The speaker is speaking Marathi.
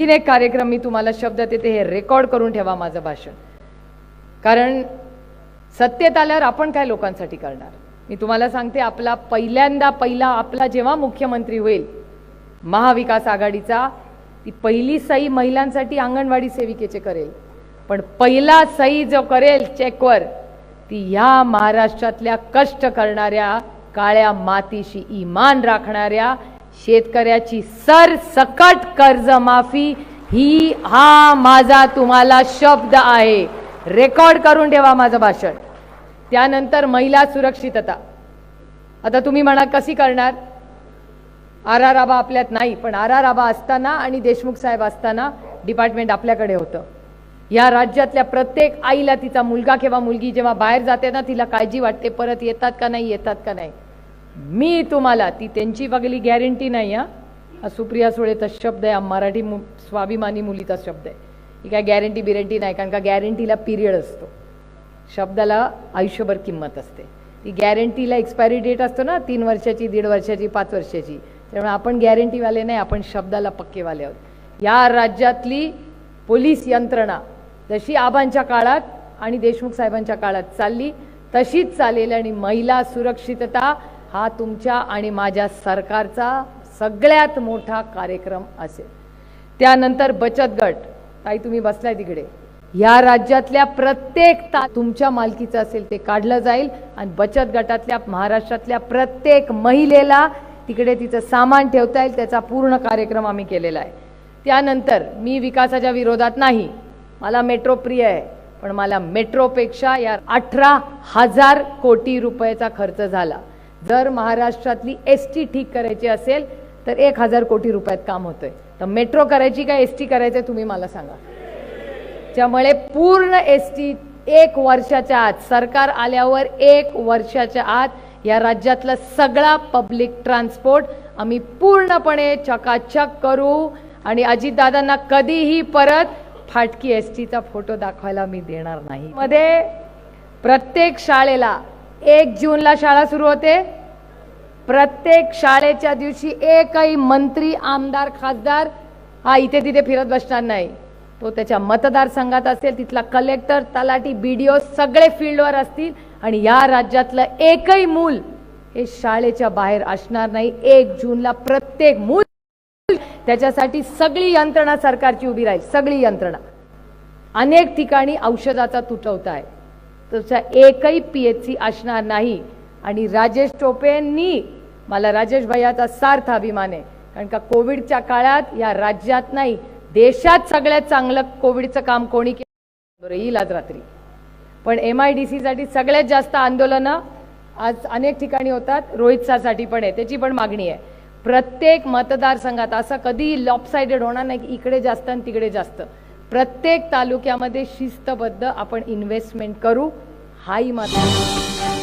की एक कार्यक्रम मी तुम्हाला शब्द देते हे रेकॉर्ड करून ठेवा माझं भाषण. कारण सत्तेत आल्यावर आपण काय लोकांसाठी करणार? मी तुम्हाला सांगते आपला पहिल्यांदा पहिला आपला जेव्हा मुख्यमंत्री होईल महाविकास आघाडीचा ती पहिली सही महिलांसाठी अंगणवाडी सेविकेचे करेल. पण पहिला सही जो करेल चेकवर ती ह्या महाराष्ट्रातल्या कष्ट करणाऱ्या काळ्या मातीशी इमान राखणाऱ्या शेतकऱ्याची सरसकट कर्जमाफी ही हा माझा तुम्हाला शब्द आहे. रेकॉर्ड करून ठेवा माझं भाषण. त्यानंतर महिला सुरक्षितता. आता तुम्ही म्हणा कशी करणार? आर आर आबा आपल्यात नाही पण आर आर आबा असताना आणि देशमुख साहेब असताना डिपार्टमेंट आपल्याकडे होतं. या राज्यातल्या प्रत्येक आईला तिचा मुलगा किंवा मुलगी जेव्हा बाहेर जाते ना तिला काळजी वाटते परत येतात का नाही येतात का नाही. मी तुम्हाला ती त्यांची वगैरे गॅरंटी नाही हा? सुप्रिया सुळेचा शब्द आहे मराठी मु स्वाभिमानी मुलीचा शब्द आहे. ही काय गॅरंटी बिरंटी नाही कारण का गॅरंटीला पिरियड असतो. शब्दाला आयुष्यभर किंमत असते. ती गॅरंटीला एक्सपायरी डेट असतो ना तीन वर्षाची दीड वर्षाची पाच वर्षाची. त्यामुळे आपण गॅरंटीवाले नाही आपण शब्दाला पक्केवाले आहोत. या राज्यातली पोलीस यंत्रणा जशी आबांच्या काळात आणि देशमुख साहेबांच्या काळात चालली तशीच चालेल आणि महिला सुरक्षितता हा तुमच्या आणि माझ्या सरकारचा सगळ्यात मोठा कार्यक्रम असेल. त्यानंतर बचत गट ताई तुम्ही बसलाय तिकडे. या राज्यातल्या प्रत्येक ता तुमच्या मालकीचं असेल ते काढलं जाईल आणि बचत गटातल्या महाराष्ट्रातल्या प्रत्येक महिलेला तिकडे तिचं सामान ठेवता येईल त्याचा पूर्ण कार्यक्रम आम्ही केलेला आहे. त्यानंतर मी विकासाच्या विरोधात नाही. मला मेट्रो प्रिय आहे पण मला मेट्रोपेक्षा या अठरा हजार कोटी रुपयाचा खर्च झाला. जर महाराष्ट्रातली एस टी ठीक करायची असेल तर एक हजार कोटी रुपयात काम होतंय. तर मेट्रो करायची का एस टी करायचं तुम्ही मला सांगा. त्यामुळे पूर्ण एस टी एक वर्षाच्या आत सरकार आल्यावर एक वर्षाच्या आत या राज्यातला सगळा पब्लिक ट्रान्सपोर्ट आम्ही पूर्णपणे चकाचक करू. आणि अजितदादांना कधीही परत फाटकी एस टीचा फोटो दाखवायला मी देणार नाही. मध्ये प्रत्येक शाळेला एक जूनला शाळा सुरू होते. प्रत्येक शाळेच्या दिवशी एकही मंत्री आमदार खासदार हा इथे तिथे फिरत बसणार नाही. तो त्याच्या मतदारसंघात असेल तिथला कलेक्टर तलाठी बीडीओ सगळे फील्डवर असतील आणि या राज्यातलं एकही मूल हे शाळेच्या बाहेर असणार नाही. एक जूनला प्रत्येक मूल त्याच्यासाठी सगळी यंत्रणा सरकारची उभी राहील सगळी यंत्रणा. अनेक ठिकाणी औषधाचा तुटवता आहे त्याचा एकही पी एच सी असणार नाही. आणि राजेश टोपेंनी मला राजेश भैयाचा सार्थ अभिमान आहे. कारण का कोविडच्या काळात या राज्यात नाही देशात सगळ्यात चांगलं कोविडचं काम कोणी केलं? बरं येईल आज रात्री. पण एम आय डी सीसाठी सगळ्यात जास्त आंदोलनं आज अनेक ठिकाणी होतात. रोहितसासाठी पण आहे त्याची पण मागणी आहे. प्रत्येक मतदारसंघात असं कधी लॉपसायडेड होणार नाही की इकडे जास्त आणि तिकडे जास्त. प्रत्येक तालुक्यामध्ये शिस्तबद्ध आपण इन्व्हेस्टमेंट करू. हाही मात्र